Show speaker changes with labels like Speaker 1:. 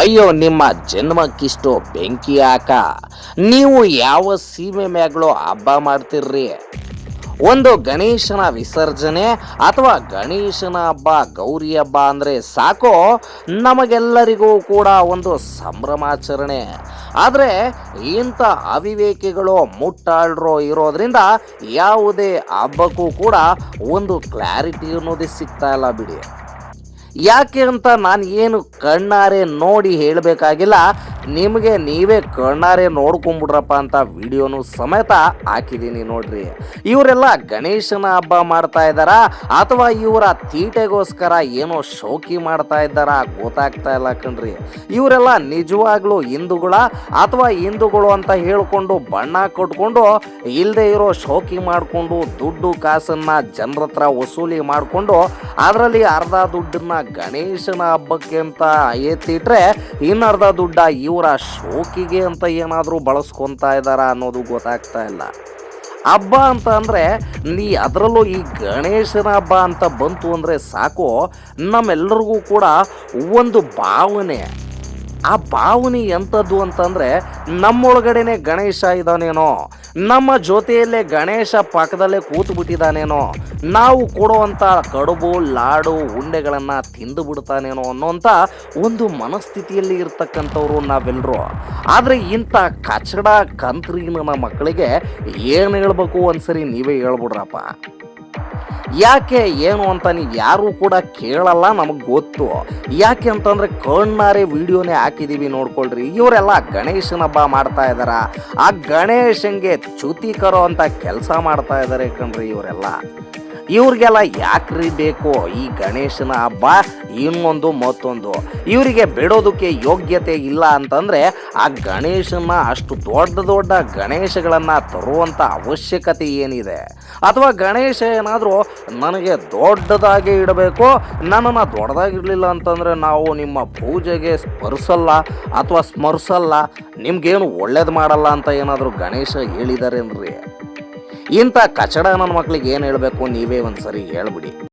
Speaker 1: ಅಯ್ಯೋ, ನಿಮ್ಮ ಜನ್ಮಕ್ಕಿಷ್ಟು ಬೆಂಕಿ ಹಾಕ. ನೀವು ಯಾವ ಸೀಮೆ ಮ್ಯಾಗ್ಲೋ ಹಬ್ಬ ಮಾಡ್ತಿರ್ರಿ? ಒಂದು ಗಣೇಶನ ವಿಸರ್ಜನೆ ಅಥವಾ ಗಣೇಶನ ಹಬ್ಬ, ಗೌರಿ ಹಬ್ಬ ಅಂದರೆ ಸಾಕು? ನಮಗೆಲ್ಲರಿಗೂ ಕೂಡ ಒಂದು ಸಂಭ್ರಮಾಚರಣೆ. ಆದರೆ ಇಂಥ ಅವಿವೇಕಿಗಳು ಮುಟ್ಟಾಳ್ರು ಇರೋದ್ರಿಂದ ಯಾವುದೇ ಹಬ್ಬಕ್ಕೂ ಕೂಡ ಒಂದು ಕ್ಲಾರಿಟಿ ಅನ್ನೋದೇ ಸಿಗ್ತಾ ಇಲ್ಲ ಬಿಡಿ. ಯಾಕೆ ಅಂತ ನಾನು ಏನು ಕಣ್ಣಾರೆ ನೋಡಿ ಹೇಳಬೇಕಾಗಿಲ್ಲ. ನಿಮಗೆ ನೀವೇ ಕಣ್ಣಾರೆ ನೋಡ್ಕೊಂಬಿಡ್ರಪ್ಪ ಅಂತ ವಿಡಿಯೋನು ಸಮೇತ ಹಾಕಿದ್ದೀನಿ ನೋಡ್ರಿ. ಇವರೆಲ್ಲ ಗಣೇಶನ ಹಬ್ಬ ಮಾಡ್ತಾ ಇದ್ದಾರಾ? ಅಥವಾ ಇವರ ತೀಟೆಗೋಸ್ಕರ ಏನೋ ಶೋಕಿ ಮಾಡ್ತಾ ಇದ್ದಾರಾ? ಗೊತ್ತಾಗ್ತಾ ಇಲ್ಲ ಕಣ್ರಿ. ಇವರೆಲ್ಲ ನಿಜವಾಗ್ಲೂ ಹಿಂದೂಗಳ? ಅಥವಾ ಹಿಂದೂಗಳು ಅಂತ ಹೇಳ್ಕೊಂಡು ಬಣ್ಣ ಕೊಟ್ಕೊಂಡು ಇಲ್ಲದೆ ಇರೋ ಶೋಕಿ ಮಾಡಿಕೊಂಡು ದುಡ್ಡು ಕಾಸನ್ನು ಜನರ ಹತ್ರ ವಸೂಲಿ ಮಾಡಿಕೊಂಡು ಅದರಲ್ಲಿ ಅರ್ಧ ದುಡ್ಡನ್ನ ಗಣೇಶನ ಹಬ್ಬಕ್ಕೆ ಅಂತ ಎತ್ತಿಟ್ರೆ ಇನ್ನರ್ಧ ದುಡ್ಡ ಇವರ ಶೋಕಿಗೆ ಅಂತ ಏನಾದರೂ ಬಳಸ್ಕೊತಾ ಇದ್ದಾರಾ ಅನ್ನೋದು ಗೊತ್ತಾಗ್ತಾ ಇಲ್ಲ. ಹಬ್ಬ ಅಂತ ಅಂದರೆ ನೀ ಅದರಲ್ಲೂ ಈ ಗಣೇಶನ ಹಬ್ಬ ಅಂತ ಬಂತು ಅಂದರೆ ಸಾಕು. ನಮ್ಮೆಲ್ಲರಿಗೂ ಕೂಡ ಒಂದು ಭಾವನೆ. ಆ ಭಾವನೆ ಎಂಥದ್ದು ಅಂತಂದರೆ ನಮ್ಮೊಳಗಡೆನೆ ಗಣೇಶ ಇದ್ದಾನೇನೋ ನಮ್ಮ ಜೊತೆಯಲ್ಲೇ ಗಣೇಶ ಪಕ್ಕದಲ್ಲೇ ಕೂತು ಬಿಟ್ಟಿದ್ದಾನೇನೋ ನಾವು ಕೊಡುವಂಥ ಕಡುಬು, ಲಾಡು, ಉಂಡೆಗಳನ್ನು ತಿಂದು ಬಿಡ್ತಾನೇನೋ ಅನ್ನೋಂಥ ಒಂದು ಮನಸ್ಥಿತಿಯಲ್ಲಿ ಇರ್ತಕ್ಕಂಥವ್ರು ನಾವೆಲ್ಲರೂ ಆದರೆ ಇಂಥ ಕಚಡ ಕಂತ್ರಿನ ಮಕ್ಕಳಿಗೆ ಏನು ಹೇಳ್ಬೇಕು ಒಂದ್ಸರಿ ನೀವೇ ಹೇಳ್ಬಿಡ್ರಪ್ಪ. ಯಾಕೆ ಏನು ಅಂತ ನೀವು ಯಾರು ಕೂಡ ಕೇಳಲ್ಲ ನಮಗೆ ಗೊತ್ತು. ಯಾಕೆ ಅಂತಂದ್ರೆ ಕಣ್ಣಾರೆ ವಿಡಿಯೋನೇ ಹಾಕಿದೀವಿ ನೋಡ್ಕೊಳ್ರಿ. ಇವರೆಲ್ಲ ಗಣೇಶನ ಹಬ್ಬ ಮಾಡ್ತಾ ಇದಾರ ಆ ಗಣೇಶನ್ಗೆ ಚ್ಯುತಿ ಕರೋ ಅಂತ ಕೆಲಸ ಮಾಡ್ತಾ ಇದ್ದಾರೆ ಕಣ್ರಿ ಇವರೆಲ್ಲ. ಇವ್ರಿಗೆಲ್ಲ ಯಾಕ್ರಿ ಬೇಕು? ಈ ಗಣೇಶನ ಹಬ್ಬ, ಇನ್ನೊಂದು ಮತ್ತೊಂದು. ಇವರಿಗೆ ಬಿಡೋದಕ್ಕೆ ಯೋಗ್ಯತೆ ಇಲ್ಲ ಅಂತಂದರೆ ಆ ಗಣೇಶನ ಅಷ್ಟು ದೊಡ್ಡ ದೊಡ್ಡ ಗಣೇಶಗಳನ್ನು ತರುವಂಥ ಅವಶ್ಯಕತೆ ಏನಿದೆ? ಅಥವಾ ಗಣೇಶ ಏನಾದರೂ ನನಗೆ ದೊಡ್ಡದಾಗಿ ಇಡಬೇಕು, ನನ್ನನ್ನು ದೊಡ್ಡದಾಗಿರಲಿಲ್ಲ ಅಂತಂದರೆ ನಾವು ನಿಮ್ಮ ಪೂಜೆಗೆ ಸ್ಪರ್ಸಲ್ಲ ಅಥವಾ ಸ್ಮರಿಸಲ್ಲ? ನಿಮ್ಗೇನು ಒಳ್ಳೇದು ಮಾಡಲ್ಲ ಅಂತ ಏನಾದರೂ ಗಣೇಶ ಹೇಳಿದಾರೇನ್ರಿ? ಇಂಥ ಕಚಡ ನನ್ನ ಮಕ್ಳಿಗೆ ಏನು ಹೇಳಬೇಕು ನೀವೇ ಒಂದು ಸರಿ ಹೇಳ್ಬಿಡಿ.